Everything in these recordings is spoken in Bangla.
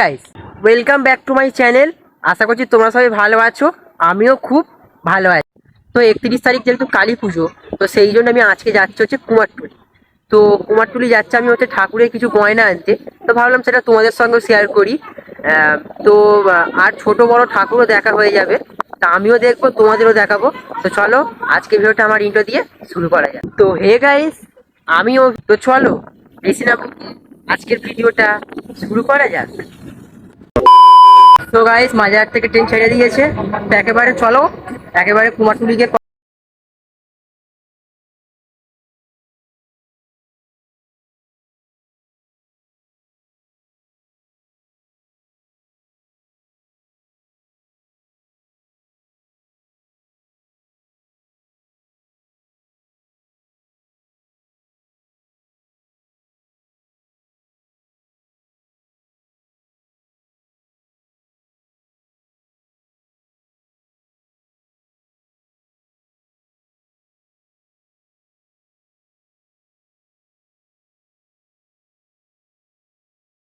Guys welcome back to my channel আশা করছি তোমরা সবাই ভালো আছো, আমিও খুব ভালো আছি। তো একত্রিশ তারিখ যেহেতু কালী পুজো, তো সেই জন্য আমি আজকে যাচ্ছি হচ্ছে কুমারটুলি। তো কুমারটুলি যাচ্ছে আমি হচ্ছে ঠাকুরের কিছু গয়না আনতে, তো ভাবলাম সেটা তোমাদের সঙ্গে শেয়ার করি। তো আর ছোট বড় ঠাকুরও দেখা হয়ে যাবে, তা আমিও দেখব, তোমাদেরও দেখাবো। তো চলো, আজকে ভিডিওটা আমার ইন্টো দিয়ে শুরু করা যাক। তো হে গাইস আমিও তো চলো, বেশি না আজকের ভিডিওটা শুরু করা যাক। তো গাইস মাঝে থেকে ট্রেন ছেড়ে দিয়েছে। তো একেবারে চলো একেবারে কুমারটুলি গিয়ে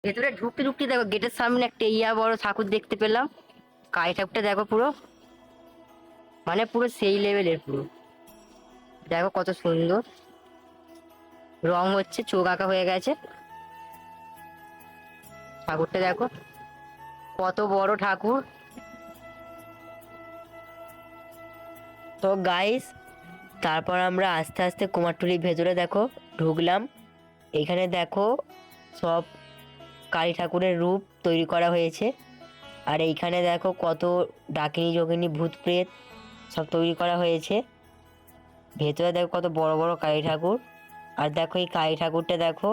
ভেতরে ঢুকতে ঢুকতে দেখো গেটের সামনে একটা ইয়া বড় ঠাকুর দেখতে পেলাম। কালী ঠাকুরটা দেখো পুরো। মানে পুরো সেই লেভেলের পুরো। দেখো কত সুন্দর। রং হচ্ছে, চোখ আঁকা হয়ে গেছে। ঠাকুরটা দেখো। কত বড় ঠাকুর। তো গাইস তারপর আমরা আস্তে আস্তে কুমারটুলির ভেতরে দেখো ঢুকলাম। এখানে দেখো সব কালী ঠাকুরের রূপ তৈরি করা হয়েছে। আর এইখানে দেখো কত ডাকিনী, যোগিনী ভূত প্রেত সব তৈরি করা হয়েছে। ভেতরে দেখো কত বড় বড় কালী ঠাকুর। আর দেখো এই কালী ঠাকুরটা দেখো,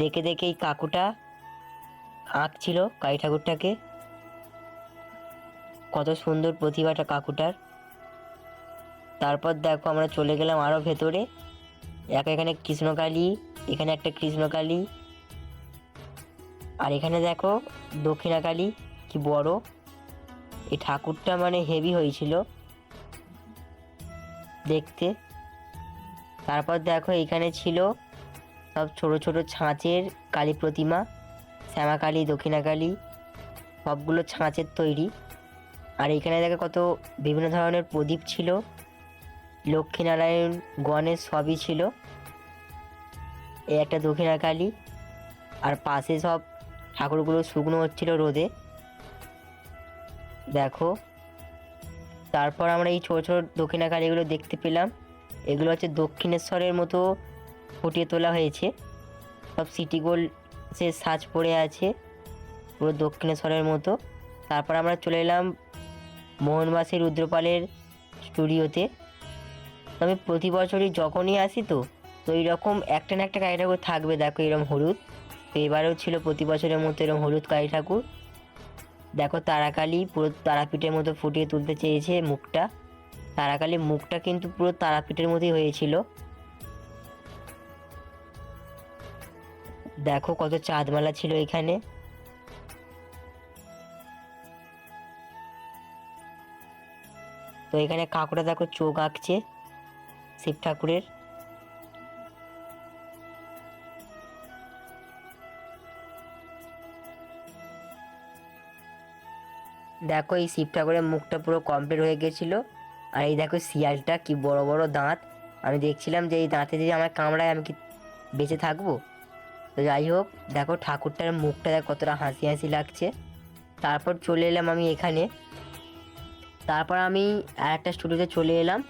দেখে দেখে এই কাকুটা আঁকছিল কালী ঠাকুরটাকে। কত সুন্দর প্রতিভাটা কাকুটার। তারপর দেখো আমরা চলে গেলাম আরও ভেতরে। এক এখানে কৃষ্ণকালী, এখানে একটা কৃষ্ণকালী। আর এখানে দেখো দক্ষিণাকালী, কি বড়। এই ঠাকুরটা মানে হেভি হয়েছিল দেখতে। তারপর দেখো এখানে ছিল সব ছোট ছোট ছাঁচের কালী প্রতিমা, শ্যামাকালী, দক্ষিণাকালী, সবগুলো ছাঁচের তৈরি। আর এখানে দেখো কত বিভিন্ন ধরনের প্রদীপ ছিল, লক্ষ্মীনারায়ণ, গণেশ, সবই ছিল। এই একটা দক্ষিণাকালী, আর পাশে সব ঠাকুরগুলো শুকনো হচ্ছিল রোদে। দেখো, তারপর আমরা এই ছোট ছোট দক্ষিণাকালীগুলো দেখতে পেলাম। এগুলো হচ্ছে দক্ষিণেশ্বরের মতো ফুটিয়ে তোলা হয়েছে। সব সিটি গোল্ড সে সাজ পড়ে আছে, পুরো দক্ষিণেশ্বরের মতো। তারপর আমরা চলে এলাম মোহনবাসী রুদ্রপালের স্টুডিওতে। আমি প্রতি বছরই যখনই আসি তো তো এইরকম একটা না একটা ঠাকুর থাকবে, দেখো এরকম হলুদ। তো এবারেও ছিল প্রতি বছরের মতো এরকম হলুদ কালী ঠাকুর। দেখো তারাকালি পুরো তারাপীঠের মতো ফুটিয়ে তুলতে চেয়েছে মুখটা। তারাকালী মুখটা কিন্তু পুরো তারাপীঠের মতোই হয়েছিল। দেখো কত চাঁদমালা ছিল এখানে। তো এখানে কাকুরা দেখো চোখ আঁকছে শিব ঠাকুরের। দেখো এই শিব ঠাকুরের মুখটা পুরো কমপ্লিট হয়ে গেছিল। আর এই দেখো শিয়ালটা, কি বড় বড় দাঁত। আমি দেখছিলাম যে এই দাঁতে যদি আমার কামড়ায় আমি কি বেঁচে থাকব? তো যাই হোক, দেখো ঠাকুরটার মুখটা দেখ কতটা হাসি হাসি লাগছে। তারপর চলে এলাম আমি এখানে। তারপর আমি আর একটা স্টুডিওতে চলে এলাম।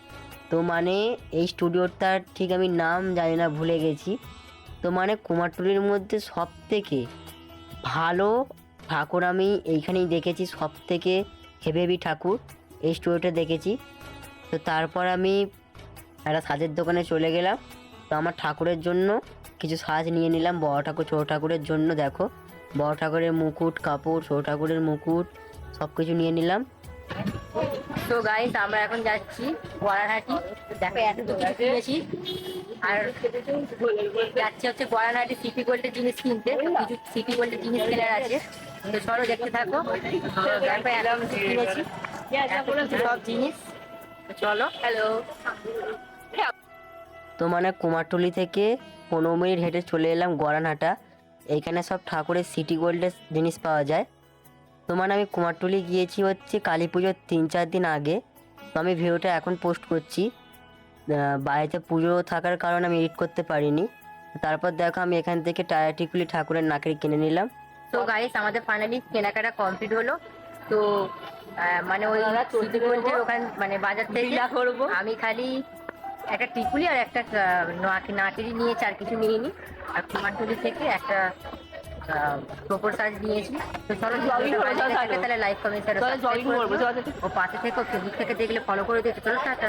তো মানে এই স্টুডিওটার ঠিক আমি নাম জানি না, ভুলে গেছি। তো মানে কুমারটুলির মধ্যে সব থেকে ভালো ঠাকুর আমি এইখানেই দেখেছি সব থেকে হেভি হেভি ঠাকুর এই স্টুডিওটা দেখেছি। তো তারপর আমি একটা সাজের দোকানে চলে গেলাম। তো আমার ঠাকুরের জন্য কিছু সাজ নিয়ে নিলাম, বড় ঠাকুর, ছোটো ঠাকুরের জন্য, দেখো। বড় ঠাকুরের মুকুট, কাপড়, ছোটো ঠাকুরের মুকুট সব কিছু নিয়ে নিলাম। তো গাইস আমরা এখন যাচ্ছি গড়াহাটি দেখো, এত কিছু কিনেছি। আর যাচ্ছি হচ্ছে গড়াহাটি সিপি গোল্ডের জিনিস কিনতে। কিছু সিপি গোল্ডের জিনিস কেনার আছে। তো চলো দেখতে থাকো। তো দেখো কিনেছি সব জিনিস। চলো। হ্যালো তো মানে কুমারটুলি থেকে পনেরো মিনিট হেঁটে চলে এলাম গড়ানহাটা এইখানে সব ঠাকুরের সিটি গোল্ডের জিনিস পাওয়া যায়। তো মানে আমি কুমারটুলি গিয়েছি হচ্ছে কালী পুজোর তিন চার দিন আগে। তো আমি ভিডিওটা এখন পোস্ট করছি। বাড়িতে পুজো থাকার কারণে আমি এডিট করতে পারিনি। তারপর দেখো আমি এখান থেকে টায়ার টিকুলি ঠাকুরের নাকের কিনে নিলাম। তো গাইস আমাদের ফাইনালি কেনাকাটা কমপ্লিট হলো। তো মানে ওই চলতে গোল্ডের ওখান মানে বাজার থেকে করব। আমি খালি একটা টিকুলি আর একটা নাটেরি নিয়েছি আর কিছু নিইনি। আর কুমারটুলি থেকে একটা প্রোপোর সাইজ নিয়েছি। তো চলো। তাহলে। Like comment. ও পাশে থেকে ফেসবুক থেকে দেখলে ফলো করে দিতে চলো টাটা।